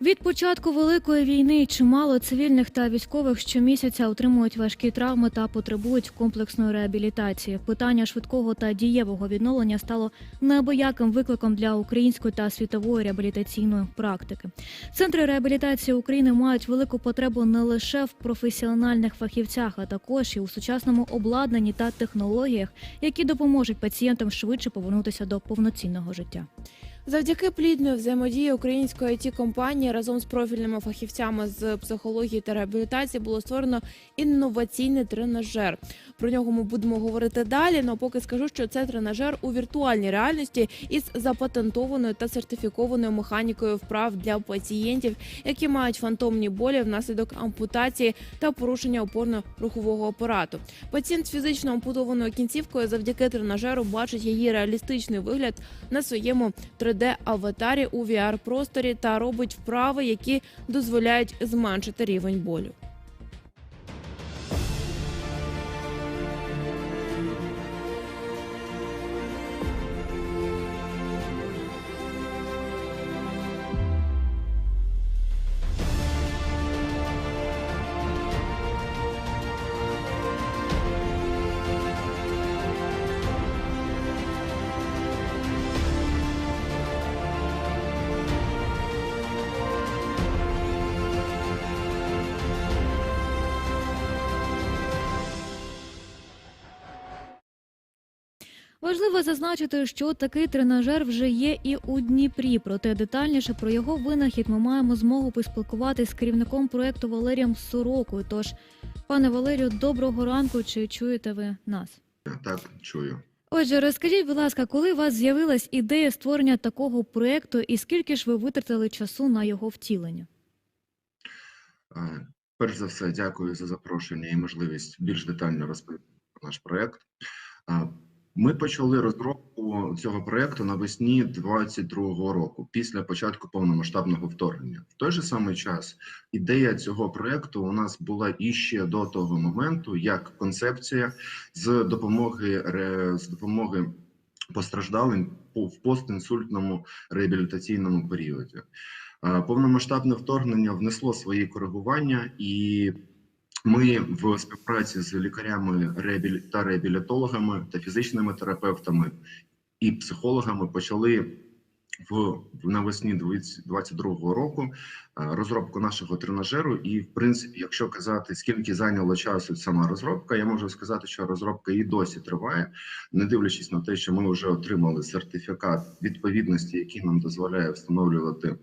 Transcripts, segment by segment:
Від початку великої війни чимало цивільних та військових щомісяця отримують важкі травми та потребують комплексної реабілітації. Питання швидкого та дієвого відновлення стало неабияким викликом для української та світової реабілітаційної практики. Центри реабілітації України мають велику потребу не лише в професіональних фахівцях, а також і у сучасному обладнанні та технологіях, які допоможуть пацієнтам швидше повернутися до повноцінного життя. Завдяки плідної взаємодії української it компанії разом з профільними фахівцями з психології та реабілітації було створено інноваційний тренажер. Про нього ми будемо говорити далі. але поки скажу, що це тренажер у віртуальній реальності із запатентованою та сертифікованою механікою вправ для пацієнтів, які мають фантомні болі внаслідок ампутації та порушення опорно-рухового апарату. Пацієнт з фізично ампутованою кінцівкою завдяки тренажеру бачить її реалістичний вигляд на своєму 3D-аватарі у VR-просторі та робить вправи, які дозволяють зменшити рівень болю. Важливо зазначити, що такий тренажер вже є і у Дніпрі. Проте детальніше про його винахід ми маємо змогу поспілкуватися з керівником проекту Валерієм Сорокою. Тож, пане Валерію, доброго ранку. Чи чуєте ви нас? Так, чую. Отже, розкажіть, будь ласка, коли у вас з'явилась ідея створення такого проекту, і скільки ж ви витратили часу на його втілення? Перш за все, дякую за запрошення і можливість більш детально розповісти про наш проект. Ми почали розробку цього проекту навесні 2022 року, після початку повномасштабного вторгнення. В той же самий час ідея цього проекту у нас була іще до того моменту, як концепція з допомоги з допомоги постраждалим по- в постінсультному реабілітаційному періоді. Е, Повномасштабне вторгнення внесло свої коригування, і ми в співпраці з лікарями та реабілітологами та фізичними терапевтами і психологами почали в, навесні 2022 року е, розробку нашого тренажеру. І, в принципі, якщо казати, скільки зайняло часу сама розробка, я можу сказати, що розробка і досі триває, не дивлячись на те, що ми вже отримали сертифікат відповідності, який нам дозволяє встановлювати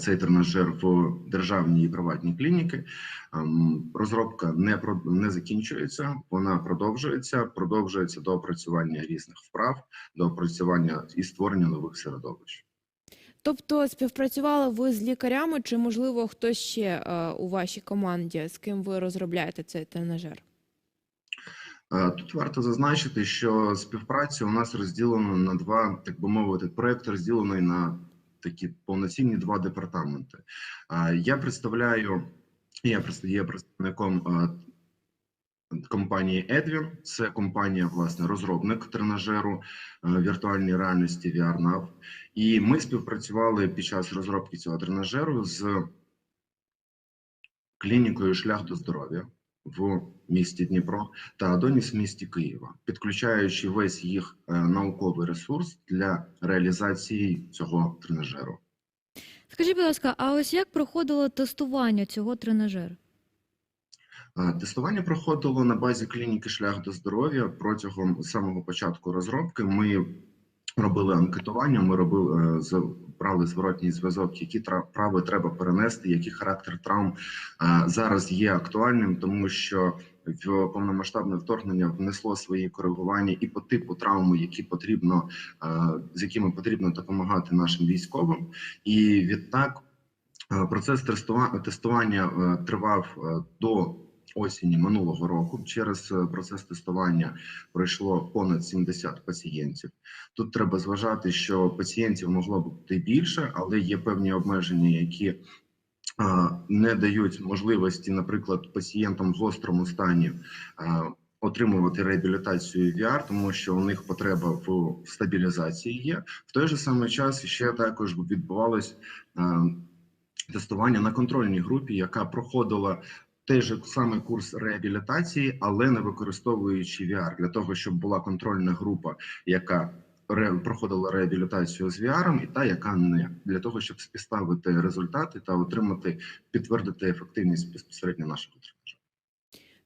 цей тренажер в державній і приватній клініки. Ем, Розробка не не закінчується, вона продовжується. Продовжується до опрацювання різних вправ, до опрацювання і створення нових середовищ. Тобто співпрацювали ви з лікарями, чи можливо хтось ще е, у вашій команді, з ким ви розробляєте цей тренажер? Е, Тут варто зазначити, що співпраця у нас розділена на два, так би мовити, проект розділений на такі повноцінні два департаменти. Я представляю, я є представником компанії Edwin. Це компанія, власне, розробник тренажеру віртуальної реальності VRNav. І ми співпрацювали під час розробки цього тренажеру з клінікою Шлях до здоров'я в місті Дніпро та Адоніс в місті Києва, підключаючи весь їх е, науковий ресурс для реалізації цього тренажеру. Скажіть, будь ласка, а ось як проходило тестування цього тренажеру? Е, Тестування проходило на базі клініки Шлях до здоров'я протягом самого початку розробки. Ми робили анкетування, ми робили е, брали зворотній зв'язок, які вправи треба перенести, який характер травм е, зараз є актуальним, тому що в повномасштабне вторгнення внесло свої коригування і по типу травми, які потрібно е, з якими потрібно допомагати нашим військовим, і відтак процес тестува- тестування тривав до осені минулого року. Через е, процес тестування пройшло понад 70 пацієнтів. Тут треба зважати, що пацієнтів могло бути більше, але є певні обмеження, які не дають можливості, наприклад, пацієнтам в гострому стані отримувати реабілітацію VR, тому що у них потреба в стабілізації є. В той же самий час ще також відбувалось. тестування на контрольній групі, яка проходила той же самий курс реабілітації, але не використовуючи VR, для того, щоб була контрольна група, яка проходила реабілітацію з VR, і та, яка не для того, щоб співставити результати та отримати підтвердити ефективність безпосередньо нашого тренажеру.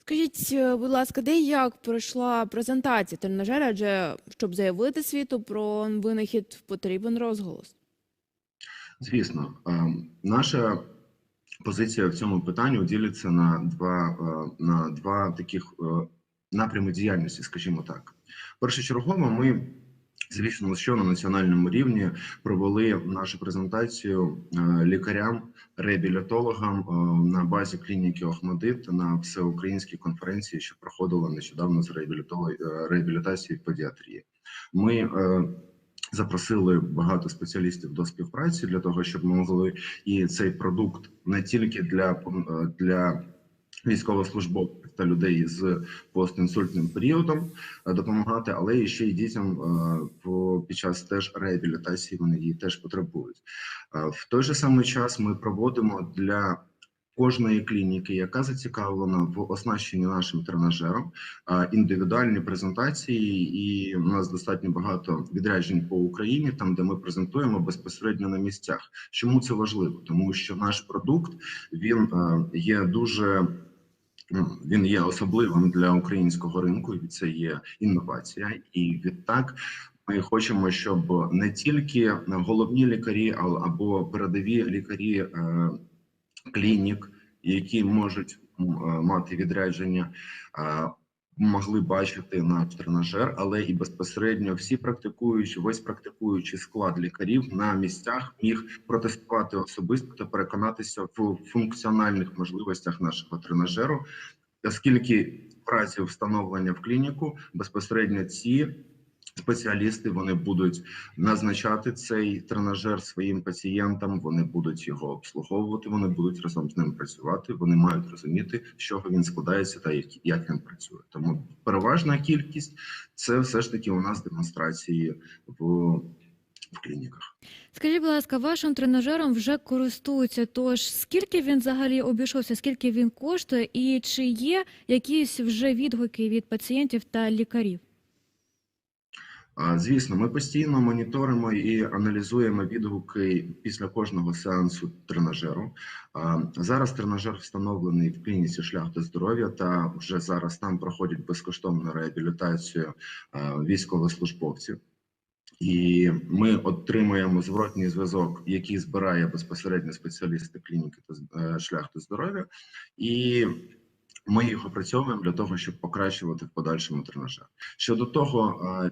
Скажіть, е, будь ласка, де і як пройшла презентація тренажера? Адже щоб заявити світу про винахід, потрібен розголос. Звісно, ем, наша позиція в цьому питанні ділиться на два е, на два таких е, напрями діяльності, скажімо так. Першочергово, ми, звісно, що на національному рівні провели нашу презентацію е, лікарям, реабілітологам на базі клініки Охмадит на всеукраїнській конференції, що проходила нещодавно з реабілітації в педіатрії. Ми запросили багато спеціалістів до співпраці для того, щоб ми могли і цей продукт не тільки для, е, для військовослужбовців та людей з постінсультним періодом е, допомагати, але і ще й дітям е, під час теж реабілітації вони її теж потребують. В той же самий час ми проводимо для кожної клініки, яка зацікавлена в оснащенні нашим тренажером, індивідуальні презентації, і у нас достатньо багато відряджень по Україні, там де ми презентуємо безпосередньо на місцях. Чому це важливо? Тому що наш продукт він е, є дуже ну, він є особливим для українського ринку, і це є інновація. І відтак ми хочемо, щоб не тільки головні лікарі, або передові лікарі е, клінік, які можуть мати відрядження, могли бачити наш тренажер, але і безпосередньо всі практикуючі, весь практикуючий склад лікарів на місцях міг протестувати особисто та переконатися в функціональних можливостях нашого тренажеру, оскільки в разі встановлення в клініку безпосередньо ці спеціалісти вони будуть назначати цей тренажер своїм пацієнтам. Вони будуть його обслуговувати. Вони будуть разом з ним працювати. Вони мають розуміти, з чого він складається та як, він працює. Тому переважна кількість це все ж таки у нас демонстрації в, в клініках. Скажіть, будь ласка, вашим тренажером вже користуються. Тож скільки він взагалі обійшовся, скільки він коштує, і чи є якісь вже відгуки від пацієнтів та лікарів? Звісно, ми постійно моніторимо і аналізуємо відгуки після кожного сеансу тренажеру. Зараз тренажер встановлений в клініці шлях до здоров'я, та вже зараз там проходять безкоштовну реабілітацію військовослужбовців. І ми отримуємо зворотній зв'язок, який збирає безпосередньо спеціалісти клініки та е, шлях до здоров'я, і ми їх опрацьовуємо для того, щоб покращувати в подальшому тренажер. Щодо того,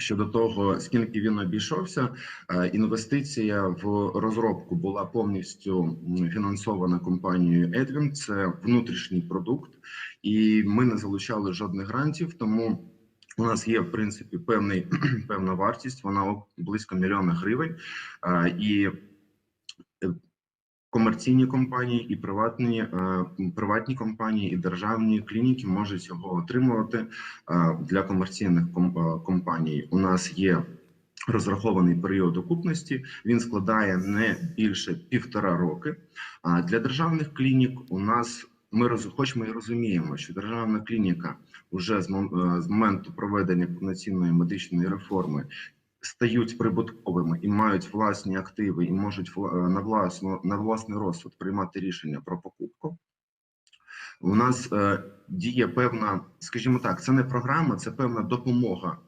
Щодо того, скільки він обійшовся, е, інвестиція в розробку була повністю фінансована компанією Edwin. Це внутрішній продукт, і ми не залучали жодних грантів. Тому у нас є в принципі певний певна вартість. Вона близько мільйона гривень. Е, І комерційні компанії, і приватні, е, приватні компанії, і державні клініки можуть його отримувати. Е, для комерційних ком- е, компаній у нас є розрахований період окупності. Він складає не більше півтора роки. А для державних клінік у нас ми роз, хоч ми і розуміємо, що державна клініка вже з моменту проведення повноцінної медичної реформи. Стають прибутковими і мають власні активи, і можуть е, на власну на власний розсуд приймати рішення про покупку. У нас е, діє певна, скажімо так, це не програма, це певна допомога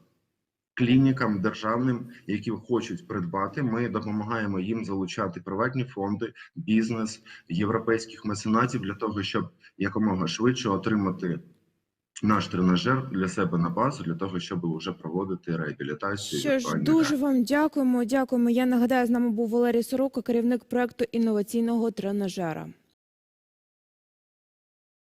клінікам державним, які хочуть придбати. Ми допомагаємо їм залучати приватні фонди, бізнес, європейських меценатів для того, щоб якомога швидше отримати наш тренажер для себе на базу, для того, щоб вже проводити реабілітацію. Що ж, дуже вам дякуємо. Дякуємо. Я нагадаю, з нами був Валерій Сорока, керівник проекту інноваційного тренажера.